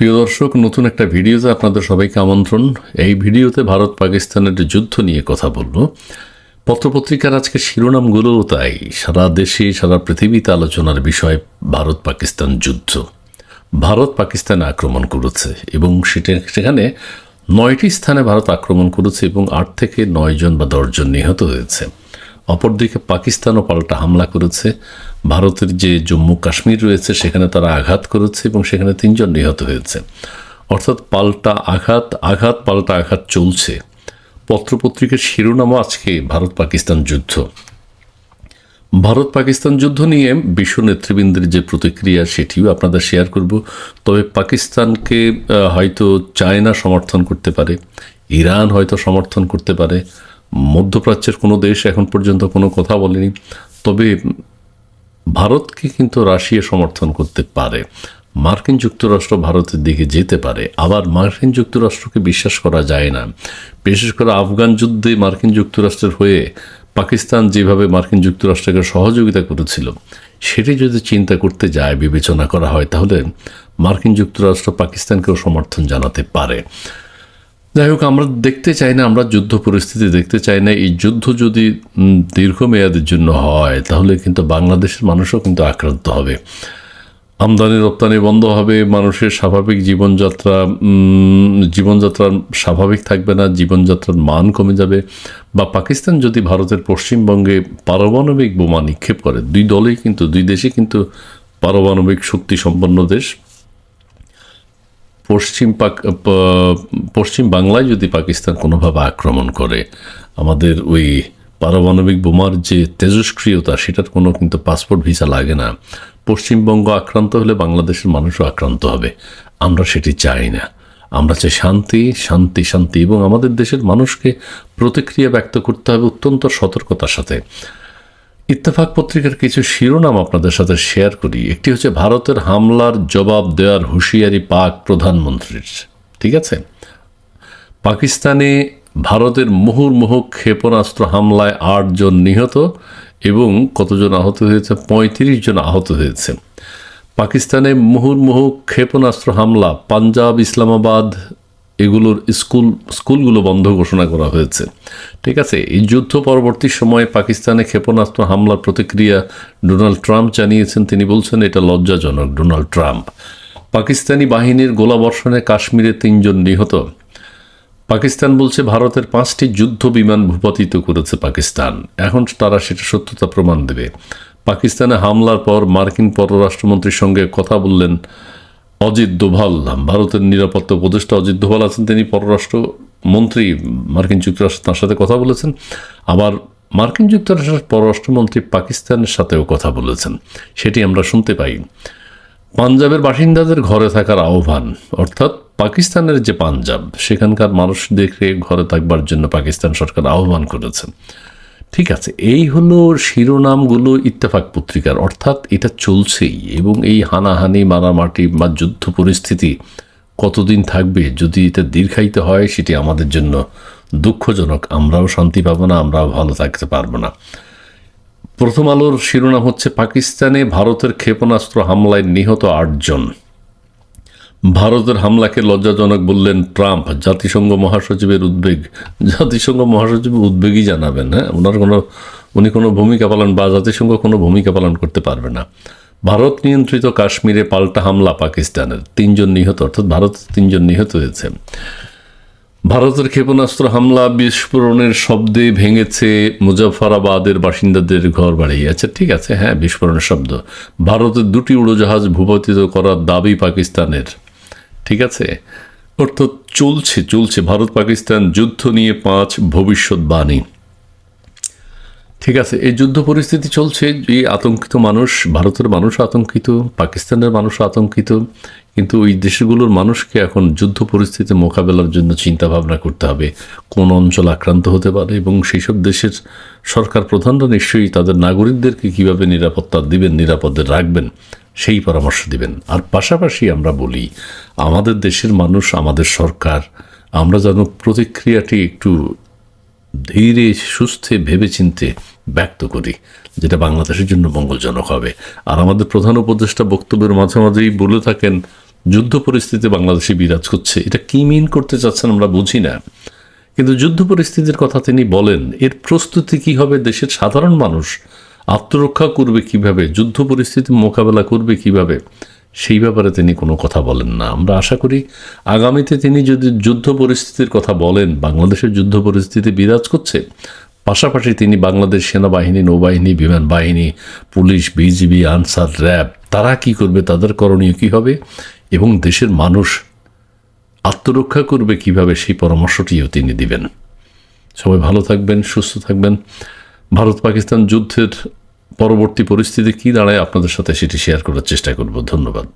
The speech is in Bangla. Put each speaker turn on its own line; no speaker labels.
প্রিয় দর্শক, নতুন একটা ভিডিওতে আপনাদের সবাইকে আমন্ত্রণ। এই ভিডিওতে ভারত পাকিস্তানের যুদ্ধ নিয়ে কথা বলব। পত্রপত্রিকার আজকে শিরোনামগুলোও তাই। সারা দেশে, সারা পৃথিবীতে আলোচনার বিষয় ভারত পাকিস্তান যুদ্ধ। ভারত পাকিস্তানে আক্রমণ করেছে এবং সেটা, সেখানে নয়টি স্থানে ভারত আক্রমণ করেছে এবং আট থেকে নয় জন বা দশজন নিহত হয়েছে। অপরদিকে পাকিস্তানও পাল্টা হামলা করেছে। ভারতের যে জম্মু কাশ্মীর রয়েছে, সেখানে তারা আঘাত করেছে এবং সেখানে তিনজন নিহত হয়েছে। অর্থাৎ পাল্টা আঘাত আঘাত, পাল্টা আঘাত চলছে। পত্রপত্রিকার শিরোনামও আজকে ভারত পাকিস্তান যুদ্ধ। ভারত পাকিস্তান যুদ্ধ নিয়ে বিশ্ব নেতৃবৃন্দের যে প্রতিক্রিয়া, সেটিও আপনাদের শেয়ার করব। তবে পাকিস্তানকে হয়তো চায়না সমর্থন করতে পারে, ইরান হয়তো সমর্থন করতে পারে মধ্যপ্রাচ্যের কোনো দেশ এখন পর্যন্ত কোনো কথা বলেনি। তবে ভারতকে কিন্তু রাশিয়া সমর্থন করতে পারে। মার্কিন যুক্তরাষ্ট্র ভারতের দিকে যেতে পারে। আবার মার্কিন যুক্তরাষ্ট্রকে বিশ্বাস করা যায় না। বিশেষ করে আফগান যুদ্ধে মার্কিন যুক্তরাষ্ট্রের হয়ে পাকিস্তান যেভাবে মার্কিন যুক্তরাষ্ট্রকে সহযোগিতা করেছিল, সেটি যদি চিন্তা করতে যায়, বিবেচনা করা হয়, তাহলে মার্কিন যুক্তরাষ্ট্র পাকিস্তানকেও সমর্থন জানাতে পারে। যাই হোক, আমরা দেখতে চাই না, আমরা যুদ্ধ পরিস্থিতি দেখতে চাই না। এই যুদ্ধ যদি দীর্ঘমেয়াদের জন্য হয়, তাহলে কিন্তু বাংলাদেশের মানুষও কিন্তু আক্রান্ত হবে। আমদানি রপ্তানি বন্ধ হবে, মানুষের স্বাভাবিক জীবনযাত্রা জীবনযাত্রা স্বাভাবিক থাকবে না, জীবনযাত্রার মান কমে যাবে। বা পাকিস্তান যদি ভারতের পশ্চিমবঙ্গে পারমাণবিক বোমা নিক্ষেপ করে, দুই দলেই কিন্তু, দুই দেশে কিন্তু পারমাণবিক শক্তি সম্পন্ন দেশ। পশ্চিম পাক পশ্চিম বাংলায় যদি পাকিস্তান কোনোভাবে আক্রমণ করে, আমাদের ওই পারমাণবিক বোমার যে তেজস্ক্রিয়তা সেটার কোনো কিন্তু পাসপোর্ট ভিসা লাগে না। পশ্চিমবঙ্গ আক্রান্ত হলে বাংলাদেশের মানুষও আক্রান্ত হবে। আমরা সেটি চাই না। আমরা চাই শান্তি শান্তি শান্তি, এবং আমাদের দেশের মানুষকে প্রতিক্রিয়া ব্যক্ত করতে হবে অত্যন্ত সতর্কতার সাথে। ইত্তেফাক পত্রিকার কিছু শিরোনাম আপনাদের সাথে শেয়ার করি। একটি হচ্ছে, ভারতের হামলার জবাব দেওয়ার হুঁশিয়ারি পাক প্রধানমন্ত্রীর। ঠিক আছে? পাকিস্তানে ভারতের মুহুর্মুহ ক্ষেপণাস্ত্র হামলায় আটজন নিহত এবং কতজন আহত হয়েছে? পঁয়ত্রিশ জন আহত হয়েছে। পাকিস্তানে মুহুর্মুহু ক্ষেপণাস্ত্র হামলা, পাঞ্জাব, ইসলামাবাদ এগুলোর স্কুল, স্কুলগুলো বন্ধ ঘোষণা করা হয়েছে। ঠিক আছে, এই যুদ্ধ পরবর্তী সময়ে পাকিস্তানে ক্ষেপণাস্ত্র হামলার প্রতিক্রিয়া ডোনাল্ড ট্রাম্প জানিয়েছেন। তিনি বলছেন, এটা লজ্জাজনক, ডোনাল্ড ট্রাম্প। পাকিস্তানি বাহিনীর গোলাবর্ষণে কাশ্মীরে তিনজন নিহত। পাকিস্তান বলছে, ভারতের পাঁচটি যুদ্ধ বিমান ভূপাতিত করেছে পাকিস্তান। এখন তারা সেটা সত্যতা প্রমাণ দেবে। পাকিস্তানে হামলার পর মার্কিন পররাষ্ট্রমন্ত্রীর সঙ্গে কথা বললেন অজিত দোভাল, ভারতের নিরাপত্তা উপদেষ্টা অজিত দোভাল আছেন। তিনি পররাষ্ট্র মন্ত্রী মার্কিন যুক্তরাষ্ট্র তার সাথে কথা বলেছেন। আবার মার্কিন যুক্তরাষ্ট্রের পররাষ্ট্রমন্ত্রী পাকিস্তানের সাথেও কথা বলেছেন। সেটি আমরা শুনতে পাই। পাঞ্জাবের বাসিন্দাদের ঘরে থাকার আহ্বান, অর্থাৎ পাকিস্তানের যে পাঞ্জাব, সেখানকার মানুষদেরকে ঘরে থাকবার জন্য পাকিস্তান সরকার আহ্বান করেছে। ঠিক আছে, এই হলো শিরোনামগুলো ইত্তেফাক পত্রিকার। অর্থাৎ এটা চলছেই এবং এই হানাহানি, মারামাটি বা যুদ্ধ পরিস্থিতি কতদিন থাকবে, যদি এটা দীর্ঘায়িত হয়, সেটি আমাদের জন্য দুঃখজনক। আমরাও শান্তি পাবো না, আমরাও ভালো থাকতে পারব না। প্রথম আলোর শিরোনাম হচ্ছে পাকিস্তানে ভারতের ক্ষেপণাস্ত্র হামলায় নিহত আটজন। ভারতের হামলাকে লজ্জাজনক বললেন ট্রাম্প। জাতিসংঘ মহাসচিবের উদ্বেগ। জাতিসংঘ মহাসচিব উদ্বেগই জানাবেন হ্যাঁ? ওনার কোনো, উনি কোনো ভূমিকা পালন বা জাতিসংঘ কোনো ভূমিকা পালন করতে পারবে না। ভারত নিয়ন্ত্রিত কাশ্মীরে পাল্টা হামলা পাকিস্তানের। তিনজন নিহত, অর্থাৎ ভারতের তিনজন নিহত হয়েছে। ভারতের ক্ষেপণাস্ত্র হামলা বিস্ফোরণের শব্দে ভেঙেছে মুজাফরাবাদের বাসিন্দাদের ঘর বাড়ি আচ্ছা ঠিক আছে হ্যাঁ বিস্ফোরণের শব্দ। ভারতের দুটি উড়োজাহাজ ভূপাতিত করার দাবি পাকিস্তানের। ঠিক আছে? অর্থাৎ চলছে চলছে। ভারত পাকিস্তান যুদ্ধ নিয়ে পাঁচ ভবিষ্যৎবাণী। ঠিক আছে, এই যুদ্ধ পরিস্থিতি চলছে। এই আতঙ্কিত মানুষ, ভারতের মানুষ আতঙ্কিত, পাকিস্তানের মানুষ আতঙ্কিত, কিন্তু ওই দেশগুলোর মানুষকে এখন যুদ্ধ পরিস্থিতি মোকাবেলার জন্য চিন্তা ভাবনা করতে হবে। কোন অঞ্চল আক্রান্ত হতে পারে এবং সেই সব দেশের সরকার প্রধানরা নিশ্চয়ই তাদের নাগরিকদেরকে কীভাবে নিরাপত্তা দিবেন, নিরাপদে রাখবেন সেই পরামর্শ দিবেন। আর পাশাপাশি আমরা বলি, আমাদের দেশের মানুষ, আমাদের সরকার, আমরা যেন প্রতিক্রিয়াটি একটু ধীরে, সুস্থে, ভেবেচিন্তে ব্যক্ত করি, যেটা বাংলাদেশের জন্য মঙ্গলজনক হবে। আর আমাদের প্রধান উপদেষ্টা বক্তব্যের মাঝে মাঝেই বলে থাকেন, যুদ্ধ পরিস্থিতি বাংলাদেশে বিরাজ করছে। এটা কি মিন করতে চাচ্ছেন আমরা বুঝি না। কিন্তু যুদ্ধ পরিস্থিতির কথা তিনি বলেন, এর প্রস্তুতি কি হবে দেশের সাধারণ মানুষ আত্মরক্ষা করবে কীভাবে? যুদ্ধ পরিস্থিতি মোকাবেলা করবে কীভাবে? সেই ব্যাপারে তিনি কোনো কথা বলেন না। আমরা আশা করি আগামীতে তিনি যদি যুদ্ধ পরিস্থিতির কথা বলেন, বাংলাদেশের যুদ্ধ পরিস্থিতি বিরাজ করছে, পাশাপাশি তিনি বাংলাদেশ সেনাবাহিনী, নৌবাহিনী, বিমান বাহিনী, পুলিশ, বিজিবি, আনসার, র্যাব, তারা কি করবে, তাদের করণীয় কি হবে? এবং দেশের মানুষ আত্মরক্ষা করবে কীভাবে, সেই পরামর্শটিও তিনি দিবেন। সবাই ভালো থাকবেন, সুস্থ থাকবেন। ভারত পাকিস্তান যুদ্ধের পরবর্তী পরিস্থিতি কি দাঁড়ায় আপনাদের সাথে সেটি শেয়ার করার চেষ্টা করব। ধন্যবাদ।